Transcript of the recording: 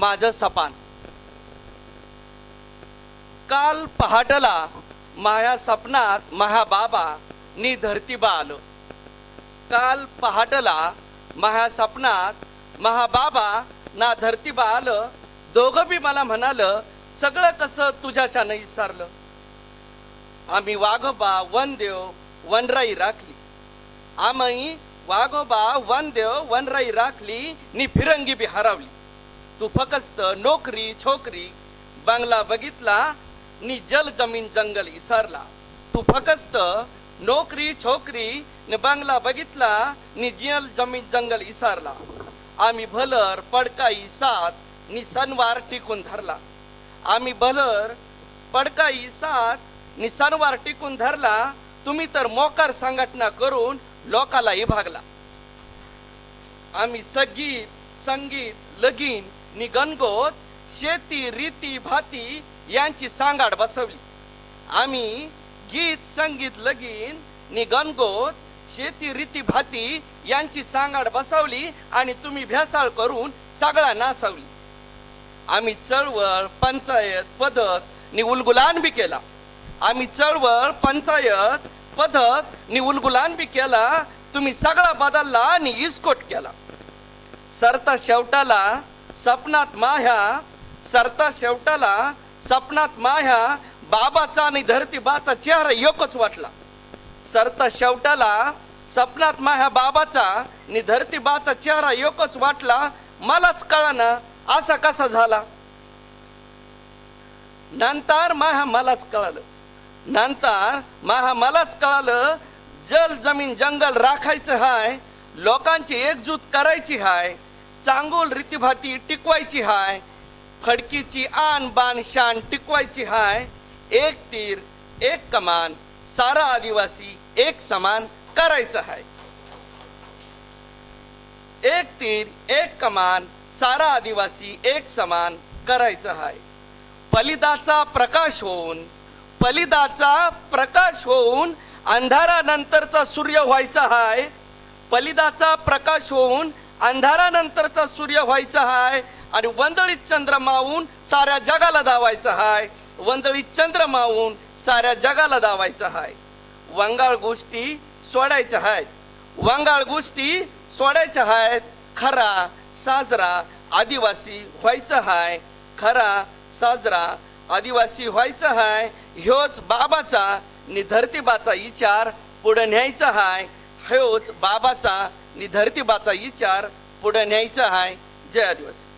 माझं सपान. काल पहाटला माया सपनात महा बाबा नी धरती बा आलं. काल पहाटला महा सपनात महा बाबा ना धरती बा आलं. दोघं बी मला म्हणालं सगळं कसं तुझ्याच्या नाही सारलं? आम्ही वाघोबा वनदेव वनराई राखली. आम्ही वाघोबा वनदेव वनराई राखली नी फिरंगी बी हरवली. तू फकस्त नोकरी छोकरी बंगला बघितला नी जल जमीन जंगल इसरला. तू फकस्त नोकरी छोकरी न बंगला बघितला नी जल जमीन जंगल इसरला. आम्ही भलर पडकाई साथ नी सणवार टिकून धरला. आम्ही भलर पडकाई साथ नी सणवार टिकून धरला. तुम्ही तर मोकार संघटना करून लोकाला विभागला. आम्ही संगीत संगीत लगीन निगणगोत शेती रीती भाती यांची सांगाड बसवली. आम्ही गीत संगीत लगीन निगणगोत शेती रीती भाती यांची सांगाड बसवली आणि तुम्ही भेसाळ करून सगळा नासवली. आम्ही चळवळ पंचायत पदक नि उलगुलान बी केला. आम्ही चळवळ पंचायत पदक नि उलगुलान बी केला. तुम्ही सगळा बदलला आणि इस्कोट केला. सरता शेवटाला सपनात माह्या सरता शेवटाला सपनात माह्या बाबाचा आणि धरती बाचा चेहरा एकच वाटला. सरता शेवटाला सपनात माह्या बाबाचा आणि धरती बाचा चेहरा एकच वाटला मलाच कळाना असा कसा झाला. नंतर माह्या मलाच कळालं. नंतर माहा मलाच कळालं जल जमीन जंगल राखायचं हाय लोकांची एकजूट करायची हाय चांगोल रीतीभाती टिकवायची हाय. फडकीची आन बान शान टिकवायची हाय. एक तीर एक कमान सारा आदिवासी एक समान करायचं हाय. एक तीर एक कमान सारा आदिवासी एक समान करायचं हाय. पलिदाचा प्रकाश होऊन पलिदाचा प्रकाश होऊन अंधारानंतरचा सूर्य व्हायचा हाय. पलिदाचा प्रकाश होऊन अंधारानंतरचा सूर्य व्हायचा हाय आणि वंदळीत चंद्र मावून साऱ्या जगाला दावायचा हाय. वंदळीत चंद्र मावून साऱ्या जगाला दावायचा हाय. वंगाळ गोष्टी सोडायच्या आहेत वंगाळ गोष्टी सोडायच्या आहेत खरा साजरा आदिवासी व्हायचं हाय. खरा साजरा आदिवासी व्हायचं हाय. ह्योच बाबाचा नि धरतीबाचा विचार पुढे न्यायचा हाय. ह्योच बाबाचा नि धरतीबाचा विचार पुढे न्यायचा हाय. जय आदिवासी.